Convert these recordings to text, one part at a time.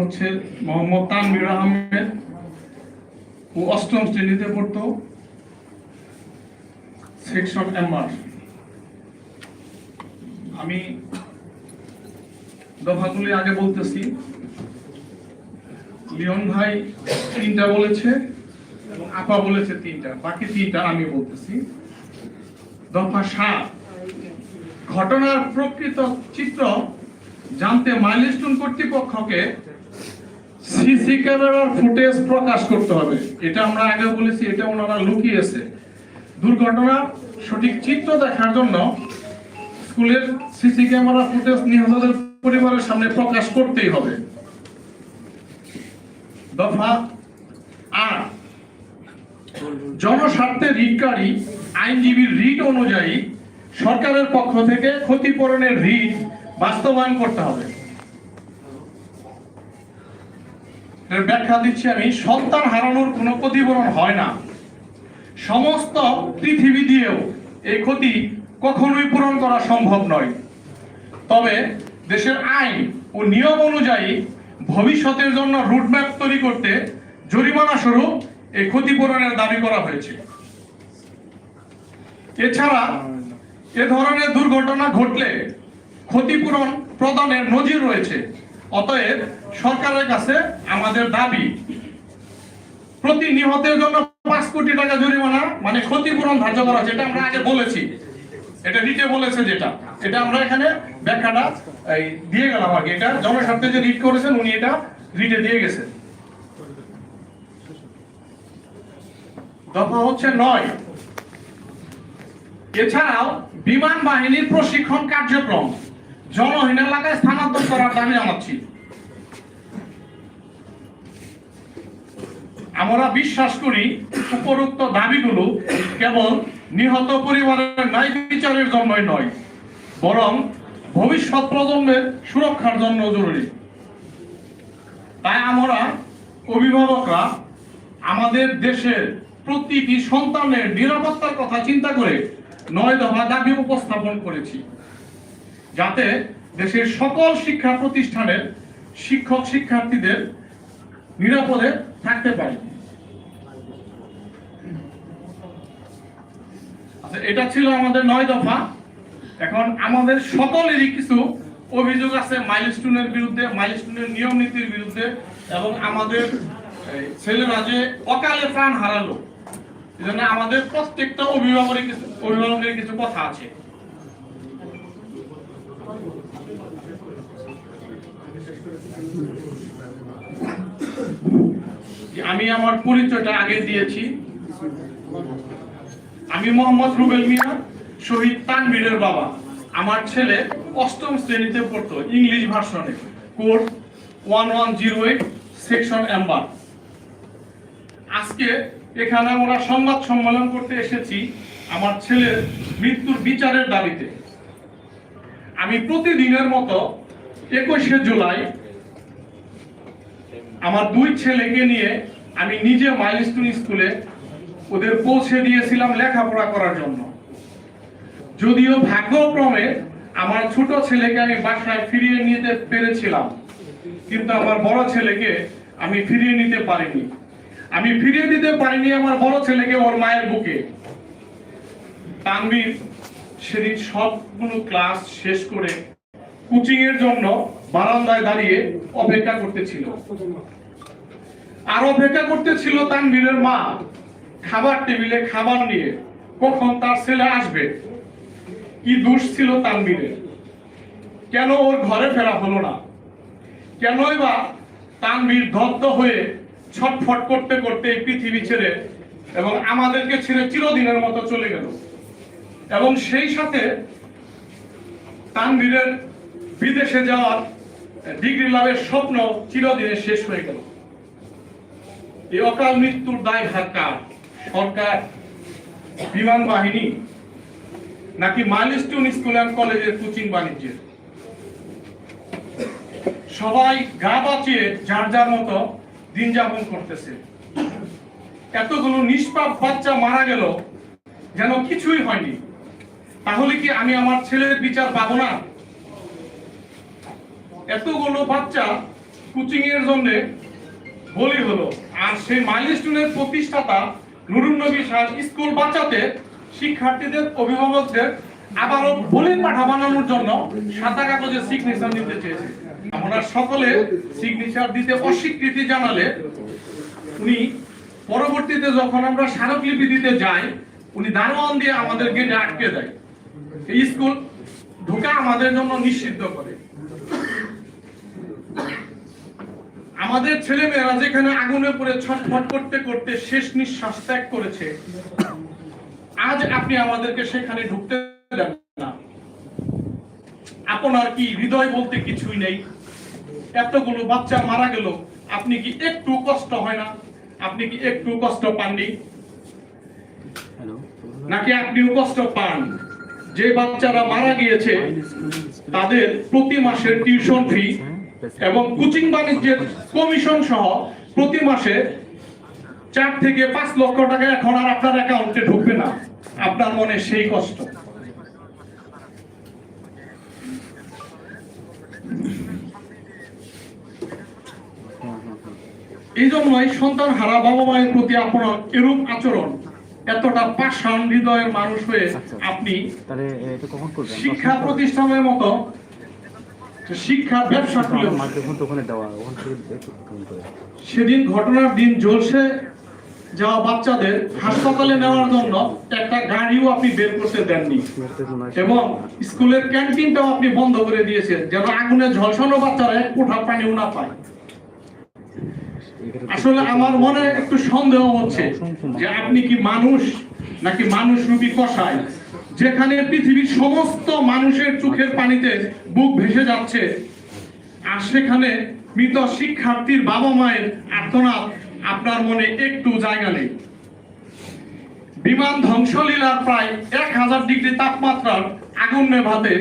হচ্ছে মোহাম্মদ তানভীর আহমেদ, ও অষ্টম শ্রেণীতে পড়তো সেকশন এমআর। আমি দফাগুলি আগে বলতেছি। লিওন ভাই তিনটা বলেছে এবং আপা বলেছে তিনটা, বাকি তিনটা আমি বলতেছি। দফা সাত, ঘটনার প্রকৃত চিত্র জানতে মাইলস্টোন কর্তৃপক্ষকে সিসি ক্যামেরার ফুটেজ প্রকাশ করতে হবে। এটা আমরা আগে বলেছি, এটা ওনারা লুকিয়েছে। দুর্ঘটনার সঠিক চিত্র দেখার জন্য স্কুলের সিসি ক্যামেরা ফুটেজ নিহতদের পরিবারের সামনে প্রকাশ করতেই হবে। দফা আট। জনস্বার্থে রিটকারী আইনজীবীর রিট অনুযায়ী সরকারের পক্ষ থেকে ক্ষতিপূরণের রিট বাস্তবায়ন করতে হবে। এর ব্যাখ্যা দিচ্ছি আমি, সন্তান হারানোর কোনো ক্ষতিপূরণ হয় না। সমস্ত পৃথিবী দিয়েও এই ক্ষতি কখনোই পূরণ করা সম্ভব নয়। তবে দেশের আইন ও নিয়ম অনুযায়ী ভবিষ্যতের জন্য রুটম্যাপ তৈরি করতে জরিমানা স্বরূপ এই ক্ষতিপূরণের দাবি করা হয়েছে। এছাড়া এ ধরনের দুর্ঘটনা ঘটলে ক্ষতিপূরণ প্রদানের নজির রয়েছে। অতএব সরকারের কাছে আমাদের দাবি প্রতি নিহতের জন্য পাঁচ কোটি টাকা জরিমানা মানে ক্ষতিপূরণ ধার্য করা যেটা আমরা আগে বলেছি। এটা রিটে বলেছে যেটা। এটা আমরা এখানে ব্যাখ্যাটা দিয়ে গেলাম আগে। এটা জনস্বার্থে যে রিট করেছেন, উনি এটা রিটে দিয়ে গেছেন। দফা হচ্ছে নয়। এছাড়াও বিমান বাহিনীর প্রশিক্ষণ কার্যক্রম। জনহীন এলাকায় স্থানান্তর করার দাবি জানাচ্ছি। আমরা বিশ্বাস করি উপরোক্ত দাবিগুলো কেবল নিহত পরিবারের ন্যায় বিচারের জন্যই নয়, বরং ভবিষ্যৎ প্রজন্মের সুরক্ষার জন্য জরুরি। তাই আমরা অভিভাবকরা আমাদের দেশের প্রতিটি সন্তানের নিরাপত্তার কথা চিন্তা করে নয় দফা দাবি উপস্থাপন করেছি। যাতে দেশের সকল শিক্ষা প্রতিষ্ঠানের শিক্ষক শিক্ষার্থীদের নিরাপদে থাকতে পারি। আচ্ছা এটা ছিল আমাদের নয় দফা। এখন আমাদের সকলেরই কিছু অভিযোগ আছে মাইলস্টোনের বিরুদ্ধে, মাইলস্টোনের নিয়ম নীতির বিরুদ্ধে, এবং আমাদের ছেলেরা যে অকালে প্রাণ হারালো এজন্য আমাদের প্রত্যেকটা অভিভাবকের কিছু অভিভাবকের কিছু কথা আছে। আমি আমার পরিচয়টা আগে দিয়েছি। আমি মোহাম্মদ রুবেল মিয়া, শহীদ তানবীরের বাবা। আমার ছেলে অষ্টম শ্রেণীতে পড়তো ইংলিশ ভার্সনে, code one one zero eight, section Amber আজকে এখানে আমরা সংবাদ সম্মেলন করতে এসেছি আমার ছেলের মৃত্যুর বিচারের দাবিতে। আমি প্রতিদিনের মতো একুশে জুলাই আমার দুই ছেলেকে নিয়ে আমি নিজে মাইলস্টোন স্কুলে ওদের পৌঁছে দিয়েছিলাম লেখাপড়া করার জন্য। যদিও ভাগ্যক্রমে আমার ছোট ছেলেকে আমি বাসায় ফিরিয়ে নিতে পেরেছিলাম, কিন্তু আমার বড় ছেলেকে আমি ফিরিয়ে নিতে পারিনি। আমি ফিরিয়ে দিতে পারিনি আমার বড় ছেলেকে ওর মায়ের বুকে। তানভীর, সেদিন সবগুলো ক্লাস শেষ করে কোচিং এর জন্য বারান্দায় দাঁড়িয়ে অপেক্ষা করতেছিল। আর অপেক্ষা করতেছিল তানভীরের মা। খাবার টেবিলে খাবার নিয়ে কখন তার ছেলে আসবে? কি দোষ ছিল তানভীরের? কেন ওর ঘরে ফেরা হলো না? কেনই বা তানভীর দগ্ধ হয়ে ছটফট করতে করতে এই পৃথিবী ছেড়ে এবং আমাদেরকে ছেড়ে চিরদিনের মতো চলে গেল। এবং সেই সাথে তানভীরের বিদেশে যাওয়ার ডিগ্রি লাভের স্বপ্ন চিরদিনে শেষ হয়ে গেল। এই অকাল মৃত্যুর দায় ভার সরকার? বিমান বাহিনী? নাকি মাইলস্টোন স্কুল অ্যান্ড কলেজের কোচিং বাণিজ্যের? সবাই গা বাঁচিয়ে যার যার মতো দিন যাপন করতেছে। এতগুলো নিষ্পাপ বাচ্চা মারা গেল, যেন কিছুই হয়নি। তাহলে কি আমি আমার ছেলের বিচার পাবো না? এতগুলো বাচ্চা কোচিং এর জন্য বলি হলো। আর সেই মাইলস্টোনের প্রতিষ্ঠাতা নুরুন নবী সাহেব স্কুল বাঁচাতে শিক্ষার্থীদের, অভিভাবকদের আবারও বলি পাঠা বানানোর জন্য সাদা কাগজে সিগনেচার নিতে চেয়েছে। আমরা সকলে সিগনেচার দিতে অস্বীকৃতি জানালে উনি পরবর্তীতে যখন আমরা স্মারকলিপি দিতে যাই, উনি দারোয়ান দিয়ে আমাদের গেটে আটকে দেয়। এই স্কুল ঢোকা আমাদের জন্য নিষিদ্ধ করে। আমাদের ছেলে মেয়েরা যেখানে আগুনে পড়ে ছটফট করতে করতে শেষ নিঃশ্বাস ত্যাগ করেছে আজ আপনি আমাদেরকে সেখানে ঢুকতে দেন না। আপনার কি হৃদয় বলতে কিছুই নেই? এতগুলো বাচ্চা মারা গেল আপনি কি একটু কষ্ট হয় না? আপনি কি একটু কষ্ট পাননি? নাকি আপনিও কষ্ট পান? যে বাচ্চারা মারা গিয়েছে তাদের প্রতি মাসের টিউশন ফি এবং কোচিং বাণিজ্যের কমিশন সহ প্রতি মাসে চার থেকে পাঁচ লক্ষ টাকা এখন আর আপনার অ্যাকাউন্টে ঢুকবে না। আপনার মনে সেই কষ্ট। এই জন্যই সন্তান হারা বাবা মায়ের প্রতি আপনার এরূপ আচরণ এতটা পাষাণ হৃদয়ের মানুষ হয়ে আপনি কখন করবেন? শিক্ষা প্রতিষ্ঠানের মতো শিক্ষা ব্যবসা সেদিন ঘটনার দিন জলসে যাওয়া বাচ্চাদের। হাসপাতালে নেওয়ার জন্য একটা গাড়িও আপনি বের করতে দেননি। এবং স্কুলের ক্যান্টিনটাও আপনি বন্ধ করে দিয়েছেন যেন আগুনে ঝলসানো বাচ্চারা এক কোঠা পানিও না পায়। আসলে আমার মনে একটু সন্দেহ হচ্ছে যে আপনি কি মানুষ নাকি মানুষ রূপী কষায়? যেখানে পৃথিবীর সমস্ত মানুষের চোখের পানিতে বুক ভেসে যাচ্ছে, আর সেখানে মৃত শিক্ষার্থীর বাবা মায়ের আর্তনাদ আপনার মনে একটু জায়গা নেই। বিমান ধ্বংসলীলার প্রায় এক হাজার ডিগ্রি তাপমাত্রার আগুন নেভাতে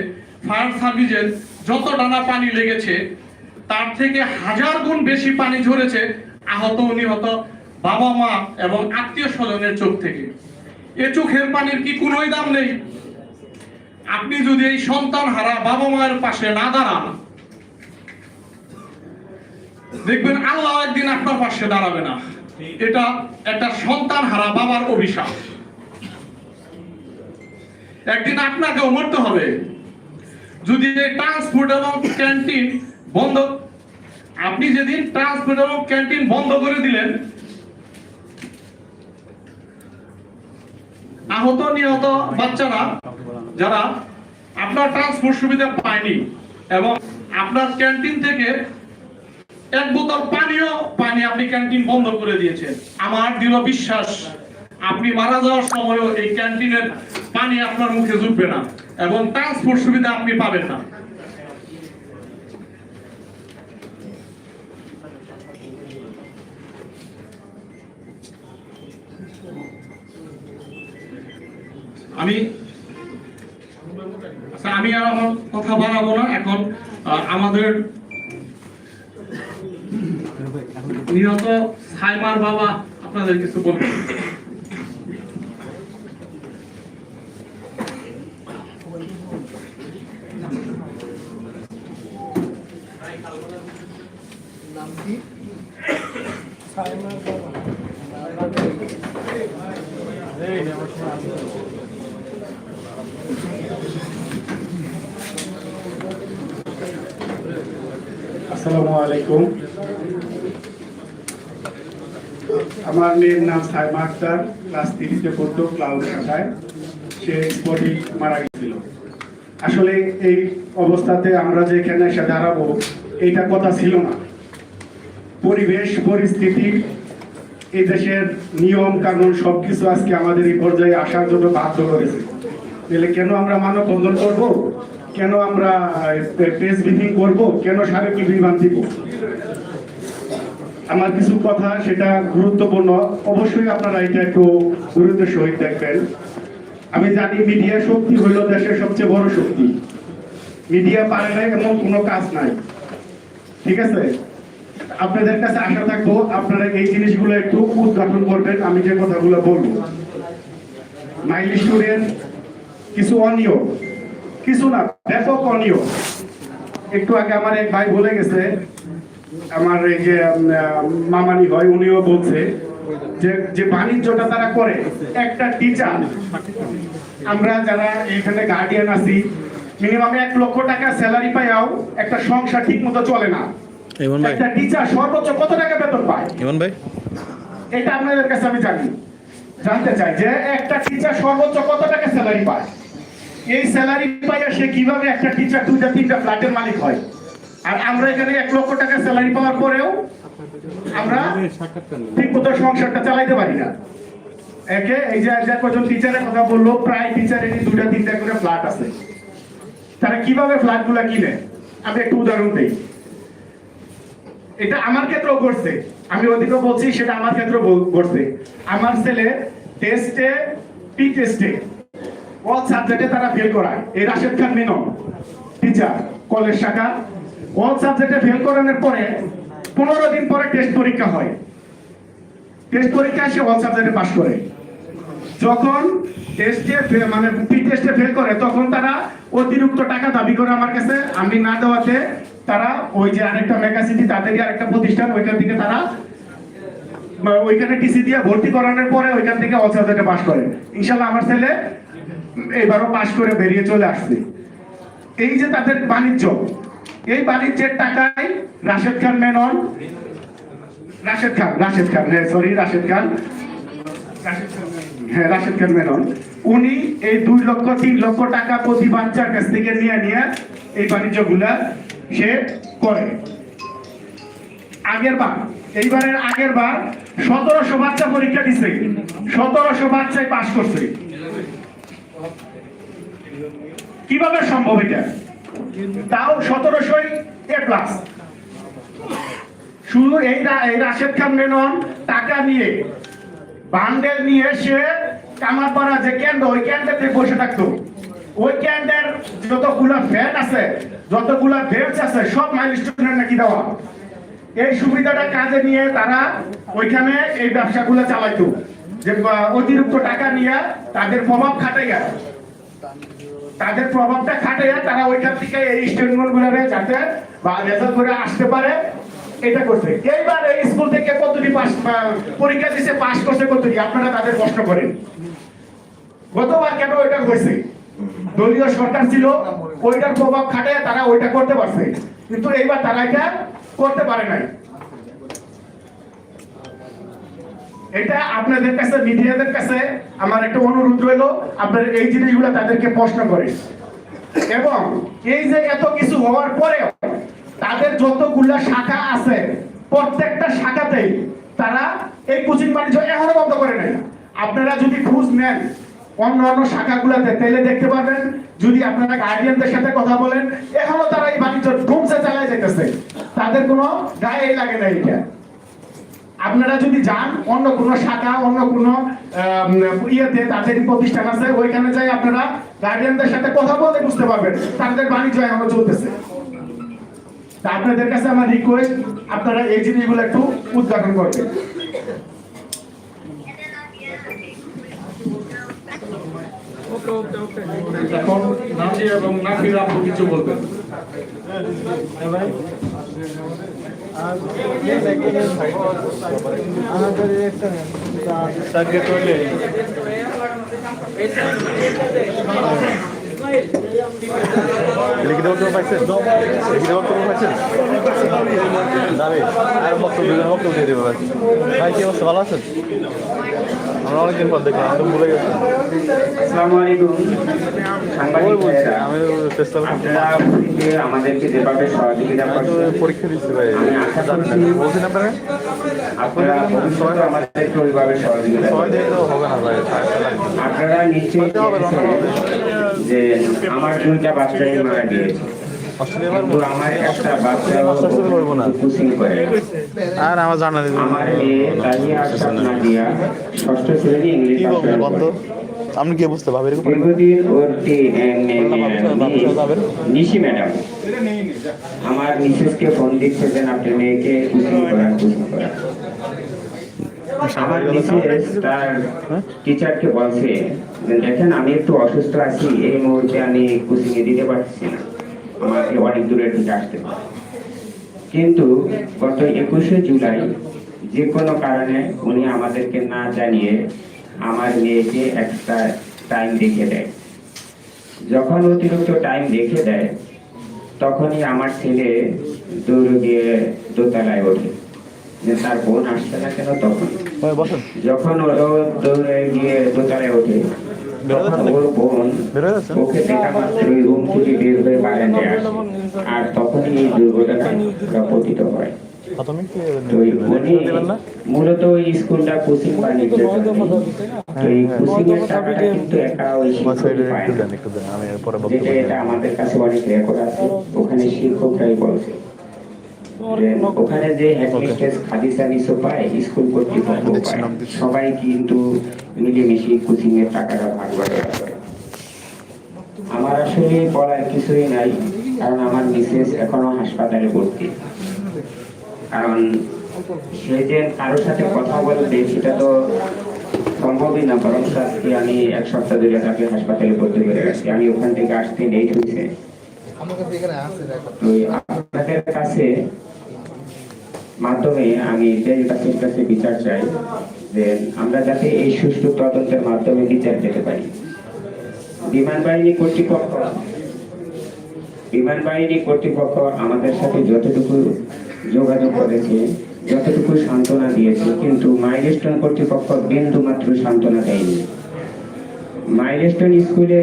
ফায়ার সার্ভিসের যত ডানা পানি লেগেছে, তার থেকে হাজার গুণ বেশি পানি ঝরেছে আহত নিহত বাবা মা এবং আত্মীয় স্বজনের চোখ থেকে। এ চোখের পানির কি কোনোই দাম নেই। আপনি যদি এই সন্তান হারা বাবা মায়ের পাশে না দাঁড়ান, দেখবেন আল্লাহ একদিন আপনার পাশে দাঁড়াবে না। এটা একটা সন্তান হারা বাবার অভিশাপ। একদিন আপনাকেও মরতে হবে। যদি ট্রান্সপোর্ট এবং ক্যান্টিন বন্ধ আপনি যেদিন ট্রান্সপোর্ট এবং ক্যান্টিন বন্ধ করে দিলেন আহত, নিহত বাচ্চারা, যারা আপনার ট্রান্সপোর্ট সুবিধা পায়নি এবং আপনার ক্যান্টিন থেকে এক বোতল পানিও পানি আপনি ক্যান্টিন বন্ধ করে দিয়েছেন। আমার দৃঢ় বিশ্বাস, আপনি মারা যাওয়ার সময়ও এই ক্যান্টিনের পানি আপনার মুখে জুটবে না এবং ট্রান্সপোর্ট সুবিধা আপনি পাবেন না। আমি আচ্ছা, আমি আর আমার কথা বাড়াবো না। এখন আমাদের নিহত সাইমার বাবা আপনাদের কিছু বলবেন। আসসালামু আলাইকুম। আমার মেয়ের নাম সাইমা আক্তার, ক্লাস ক্লাউড সে মারা গেছিল। আসলে এই অবস্থাতে আমরা যে এখানে এসে দাঁড়াবো, এইটা কথা ছিল না। পরিবেশ, পরিস্থিতি, এই দেশের নিয়ম, কানুন, সবকিছু আজকে আমাদের এই পর্যায়ে আসার জন্য বাধ্য করেছে। তাহলে কেন আমরা মানব মানববন্ধন করব? কেন আমরা প্রেস ব্রিফিং করব? কেন স্মারকী বিমান দিব? আমার কিছু কথা, সেটা গুরুত্বপূর্ণ। অবশ্যই আপনারা এটা একটু গুরুত্বের সহিত দেখবেন। আমি জানি মিডিয়া শক্তি হইল দেশের সবচেয়ে বড় শক্তি। মিডিয়া পারে না এমন কোনো কাজ নাই। ঠিক আছে? আপনাদের কাছে আশা থাকব আপনারা এই জিনিসগুলো একটু উদ্ঘাটন করবেন, আমি যে কথাগুলো বলব। মাইল স্টুডেন্ট কিছু অনিয়ম। কিছু না ব্যাপক অনিয়ম। একটু আগে আমার এক ভাই বলে গেছে আমার এই যে মামানি হয় উনিও বলছে যে যে বাণিজ্যটা তারা করে একটা টিচার আমরা যারা এখানে গার্ডিয়ান আছি মিনিমাম এক লক্ষ টাকা স্যালারি পাইয়াও একটা সংসার ঠিক মতো চলে না। একটা টিচার সর্বোচ্চ কত টাকা বেতন পায়? ইমন ভাই। এটা আপনাদের কাছে আমি জানি জানতে চাই যে একটা টিচার সর্বোচ্চ কত টাকা স্যালারি পায়? এই স্যালারি পাইয়া সে কীভাবে একটা টিচার দুইটা, তিনটা ফ্ল্যাটের মালিক হয়? আর আমরা এখানে এক লক্ষ টাকা স্যালারি পাওয়ার পরেও আমরা ঠিক মতো সংসারটা চালাইতে পারি না। একে, এই যে যে কজন টিচারের কথা বলল, প্রায় টিচারেরই দুইটা, তিনটা করে ফ্ল্যাট আছে। তারা কীভাবে ফ্ল্যাটগুলা কিনে? আমি একটু উদাহরণ দিই। এটা আমার ক্ষেত্রেও ঘটছে। আমি ওদিকে বলছি, সেটা আমার ক্ষেত্রেও ঘটছে। আমার ছেলে টেস্টে পি টেস্টে অল সাবজেক্টে তারা ফেল করায়। এই রাশেদ খান মেনন টিচার কলেজ শাখা। অল সাবজেক্টে ফেল করানোর পরে পনেরো দিন পরে টেস্ট পরীক্ষা হয়। টেস্ট পরীক্ষায় সে অল সাবজেক্টে পাশ করে। যখন টেস্টে মানে পি টেস্টে ফেল করে, তখন তারা অতিরিক্ত টাকা দাবি করে আমার কাছে। আমি না দেওয়াতে তারা ওই যে আরেকটা মেগাসিটি তাদেরই আরেকটা প্রতিষ্ঠান, ওইখান থেকে তারা ওইখানে টিসি দিয়ে ভর্তি করানোর পরে ওইখান থেকে অল সাবজেক্টে পাশ করে। ইনশাল্লাহ আমার ছেলে এবারও পাশ করে বেরিয়ে চলে আসছে। এই যে তাদের বাণিজ্য, এই বাণিজ্যের টাকায় রাশেদ খান মেনন রাশেদ খান রাশেদ খান হ্যাঁ সরি রাশেদ খান। রাশেদ খান। হ্যাঁ রাশেদ খান মেনন উনি এই দুই লক্ষ, তিন লক্ষ টাকা প্রতি বাচ্চার কাছ থেকে নিয়ে নিয়ে এই বাণিজ্যগুলা সে করে। আগের বার, এইবারের আগের বার সতেরোশো বাচ্চা পরীক্ষা দিচ্ছে সতেরোশো বাচ্চায় পাশ করছে। কীভাবে সম্ভব এটা? তাও এ প্লাস শুধু এই রাশেদ খান মেনন, টাকা নিয়ে বান্ডেল নিয়ে কামারপাড়া যে কেন্দ্র, ওই কেন্দ্রে বসে থাকতো। ওই কেন্দ্রের যতগুলা ফ্যান আছে, যতগুলা বেঞ্চ আছে, সব মাইলস্টোনের নাকি দেওয়া। এই সুবিধাটা কাজে নিয়ে তারা ওইখানে এই ব্যবসাগুলো চালাইতো। যে অতিরিক্ত টাকা নিয়ে তাদের প্রভাব খাটাইয়া তাদের প্রভাবটা খাটাইয়া তারা ওইখান থেকে এই স্টেটমেন্ট গুলারে যাতে বা রেজাল্ট করে আসতে পারে, এটা করছে। এইবার এই স্কুল থেকে কতটি পাস পরীক্ষা দিছে পাস করছে কতটি? আপনারা তাদের প্রশ্ন করেন। গতবার কেন ওইটা হয়েছে? দলীয় সরকার ছিল, ওইটার প্রভাব খাটাইয়া তারা ওইটা করতে পারছে। কিন্তু এইবার তারা এটা করতে পারে নাই। এটা আপনাদের কাছে, মিডিয়াদের কাছে আমার একটা অনুরোধ রইল, আপনার এই জিনিসগুলো তাদেরকে প্রশ্ন করে। এবং এই যে এত কিছু হওয়ার পরেও তাদের যতগুলা শাখা আছে, প্রত্যেকটা শাখাতেই তারা এই কোচিং বাণিজ্য এখনও বন্ধ করে নাই। আপনারা যদি খোঁজ নেন অন্য অন্য শাখাগুলোতে, তাহলে দেখতে পাবেন যদি আপনারা গার্ডিয়ানদের সাথে কথা বলেন, এখনও তারা এই বাণিজ্য ধুমসে চালায় যেতেছে তাদের কোনো গায়ে লাগে না এটা আপনারা যদি যান, অন্য কোন শাখা, অন্য কোন ইয়েতে তাদের প্রতিষ্ঠান আছে, ওইখানে যাই আপনারা গার্ডিয়ানদের সাথে কথা বলে বুঝতে পারবেন, তাদের বাণিজ্য এখনও চলতেছে। তা আপনাদের কাছে আমার রিকোয়েস্ট আপনারা এই জিনিসগুলো একটু উদ্ঘাটন করবেন। এখন নাজিয়া এবং নাফির আপু কিছু বলবেন। सर লিখিত বক্তব্য পাইছেন লিখিত বক্তব্য পাইছেন যাবে আর বক্তব্য দিবেন বক্তব্য দিয়ে দেবো ভাই ভাই কি অবস্থা ভালো আছেন আমরা অনেকদিন পর দেখলাম আমি ভুলে গেছি আমি চেষ্টা পরীক্ষা দিচ্ছি ভাই। বলছেন আপনারা সবাই দিয়ে তো হবে না ভাই আপনারা নিশ্চয়ই যে আমার দুইটা বাচ্চাই মারা করে। আর আমার জানা। আপনি কি বুঝতে ভাবে এরকম? দীর্ঘদিন ওর টি- এ, নে- নে- বাচ্চা যাবেন? নিশি ম্যাডাম। আমার মিসেসকে ফোন দিচ্ছে যে আপনার মেয়েকে কুচিং কুচিং টিচারকে বলছে, দেখেন, আমি একটু অসুস্থ আছি, এই মুহূর্তে আমি কোচিং দিতে পারছি না। আমাকে অনেক দূরে থেকে আসতে হবে। কিন্তু গত একুশে জুলাই, যে কোনো কারণে উনি আমাদেরকে না জানিয়ে আমার মেয়েকে একটা টাইম দেখে দেয়। যখন অতিরিক্ত টাইম দেখে দেয়, তখনই আমার ছেলে দৌড়ে গিয়ে দোতলায় ওঠে। যে তার বোন আসছে না কেন তখন? যখন ও দৌড়ে গিয়ে দোতলায় ওঠে হয়ে হয়ে আর তখনই এই পতিত হয়। মূলত ওই স্কুলটা কোচিং এটা দেব। আমাদের কাছে অনেক রেকর্ড আছে ওখানে শিক্ষকরাই বলছে। ওখানে যে হেডমিস্ট্রেস খাদিসা নিসো পায় স্কুল কর্তৃপক্ষ পায়। সবাই কিন্তু মিলেমিশে কোচিং এর টাকাটা ভাগ বাটোয়ারা করে আমার আসলে বলার কিছুই নাই কারণ আমার মিসেস এখনও হাসপাতালে ভর্তি। কারণ সে যে কারোর সাথে কথা বলবে সেটা তো সম্ভবই না বরং আজকে আমি এক সপ্তাহ ধরে তাকে হাসপাতালে ভর্তি করে রাখছি। আমি ওখান থেকে আসতে লেট হয়েছে। আপনাদের কাছে মাধ্যমে আমি দেশবাসীর কাছে বিচার চাই যে আমরা যাতে এই সুষ্ঠু তদন্তের মাধ্যমে বিচার পেতে পারি। বিমান বাহিনী কর্তৃপক্ষ, বিমান বাহিনী কর্তৃপক্ষ আমাদের সাথে যতটুকু যোগাযোগ করেছে, যতটুকু সান্ত্বনা দিয়েছে, কিন্তু মাইলস্টোন কর্তৃপক্ষ বিন্দু মাত্র সান্ত্বনা দেয়নি। মাইলস্টোন স্কুলে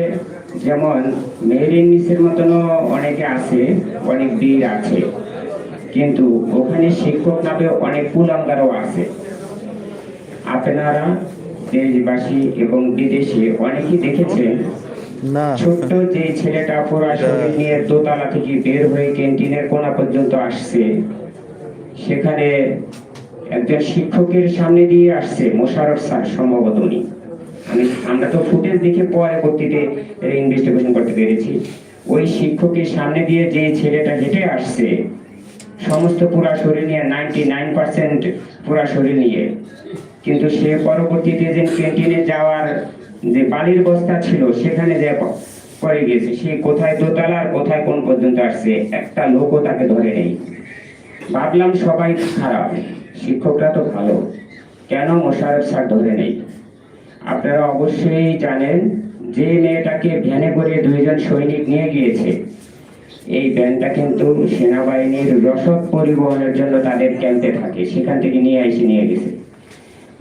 যেমন মেরিন মিসের মতনও অনেকে আছে, অনেক বীর আছে। কিন্তু ওখানে শিক্ষক নামে অনেক কুলাঙ্গারও আছে। আপনারা দেশবাসী এবং বিদেশে অনেকেই দেখেছেন। ছোট্ট যে ছেলেটা পুরা শরীর নিয়ে দোতলা থেকে বের হয়ে ক্যান্টিনের কোনা পর্যন্ত আসছে। সেখানে একজন শিক্ষকের সামনে দিয়ে আসছে মোশারফ স্যার সম্ভবত উনি। আমি আমরা তো ফুটেজ দেখে পরবর্তীতে ইনভেস্টিগেশন করতে পেরেছি। ওই শিক্ষকের সামনে দিয়ে যে ছেলেটা হেঁটে আসছে সমস্ত পুরা শরীর নিয়ে নাইনটি নাইন পার্সেন্ট পুরা শরীর নিয়ে। কিন্তু সে পরবর্তীতে যে ক্যান্টিনে যাওয়ার যে বালির বস্তা ছিল, সেখানে যে পড়ে গিয়েছে, সে কোথায় দোতলা আর কোথায় কোন পর্যন্ত আসছে, একটা লোকও তাকে ধরে নেই। ভাবলাম সবাই খারাপ, শিক্ষকরা তো ভালো, কেন মোশারফ স্যার ধরে নেই? আপনারা অবশ্যই জানেন, যে মেয়েটাকে ভ্যানে করে দুইজন সৈনিক নিয়ে গিয়েছে এই ভ্যানটা কিন্তু সেনাবাহিনীর রসদ পরিবহনের জন্য তাদের ক্যাম্পে থাকে। সেখান থেকে নিয়ে এসে নিয়ে গেছে।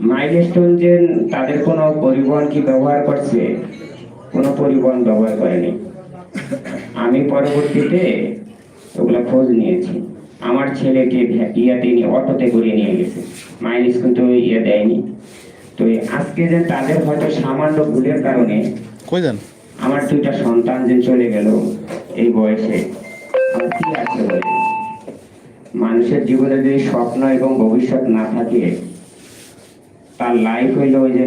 মাইলস্টোন যে তাদের কোনো পরিবহন কি ব্যবহার করছে? কোনো পরিবহন ব্যবহার করেনি। আমি পরবর্তীতে ওগুলো খোঁজ নিয়েছি। আমার ছেলেকে ইয়াতে নিয়ে অটোতে করে নিয়ে গেছে। মাইলেজ কিন্তু ইয়ে দেয়নি। তো আজকে যে তাদের হয়তো সামান্য ভুলের কারণে আমার দুইটা সন্তান যে চলে গেল এই বয়সে কি আছে বলে? মানুষের জীবনে যদি স্বপ্ন এবং ভবিষ্যৎ না থাকে, তার লাইফ হইল ওই যে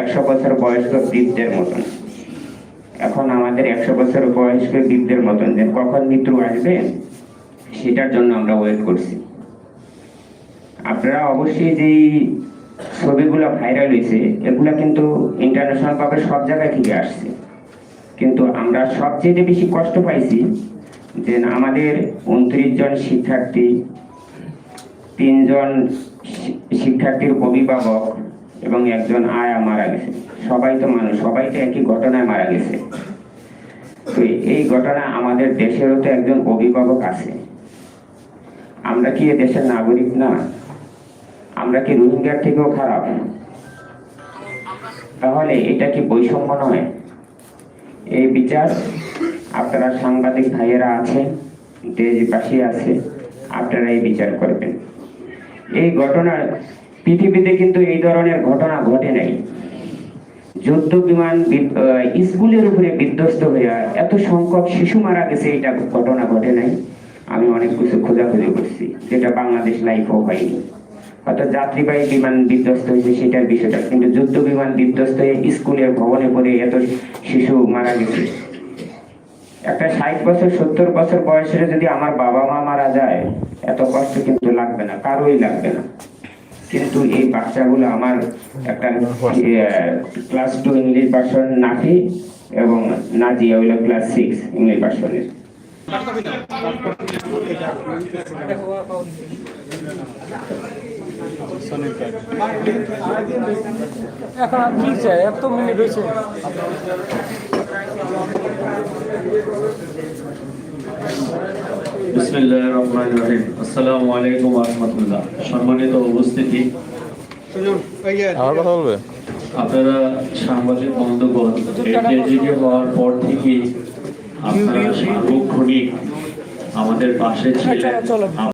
একশো বছর বয়স্ক বৃদ্ধের মতন। এখন আমাদের একশো বছর বয়স্ক বৃদ্ধের মতন যে কখন মৃত্যু আসবে, সেটার জন্য আমরা ওয়েট করছি। আপনারা অবশ্যই যেই ছবিগুলো ভাইরাল হয়েছে, এগুলা কিন্তু ইন্টারন্যাশনাল ভাবে সব জায়গায় থেকে আসছে। কিন্তু আমরা সবচেয়ে বেশি কষ্ট পাইছি যে আমাদের উনত্রিশ জন শিক্ষার্থী, তিনজন শিক্ষার্থীর অভিভাবক এবং একজন আয়া মারা গেছে। সবাই তো মানুষ, সবাই তো একই ঘটনায় মারা গেছে। তো এই ঘটনা আমাদের দেশেরও তো একজন অভিভাবক আছে। আমরা কি দেশের নাগরিক না? আমরা কি রোহিঙ্গার থেকেও খারাপ? তাহলে এটা কি বৈষম্য নয়? এই বিচার আপনারা সাংবাদিক ভাইয়েরা আছেন দেশবাসী আছে, আপনারা এই বিচার করবেন। এই ঘটনা, পৃথিবীতে কিন্তু এই ধরনের ঘটনা ঘটে নাই। যুদ্ধ বিমান স্কুলের উপরে বিধ্বস্ত হইয়া এত সংখ্যক শিশু মারা গেছে এটা ঘটনা ঘটে নাই। আমি অনেক কিছু খোঁজাখুঁজি করছি, যেটা বাংলাদেশ লাইফও হয়নি। হয়তো যাত্রীবাহী বিমান বিধ্বস্ত হয়েছে সেটার বিষয়টা। কিন্তু যুদ্ধ বিমান বিধ্বস্ত হয়ে স্কুলের ভবনে পড়ে এত শিশু মারা গেছে। একটা ষাট বছর, সত্তর বছর বয়সের যদি আমার বাবা মা মারা যায়, এত কষ্ট কিন্তু লাগবে না, কারোই লাগবে না। কিন্তু এই বাচ্চাগুলো আমার একটা class two English version Nafi এবং নাজিয়া হইল ক্লাস সিক্স ইংলিশ ভার্সনের এখন কি চাই? এত মিনিট হয়েছে। বিসমিল্লাহ রহমান রহিম। আসসালামু আলাইকুম রহমতুল্লাহ। সম্মানিত উপস্থিতি। আমার কথা বলবে? আপনারা সাংবাদিক বন্ধুগণ ট্রেজেডি হওয়ার পর থেকে আপনারা সার্বক্ষণিক আমাদের পাশে ছিলেন।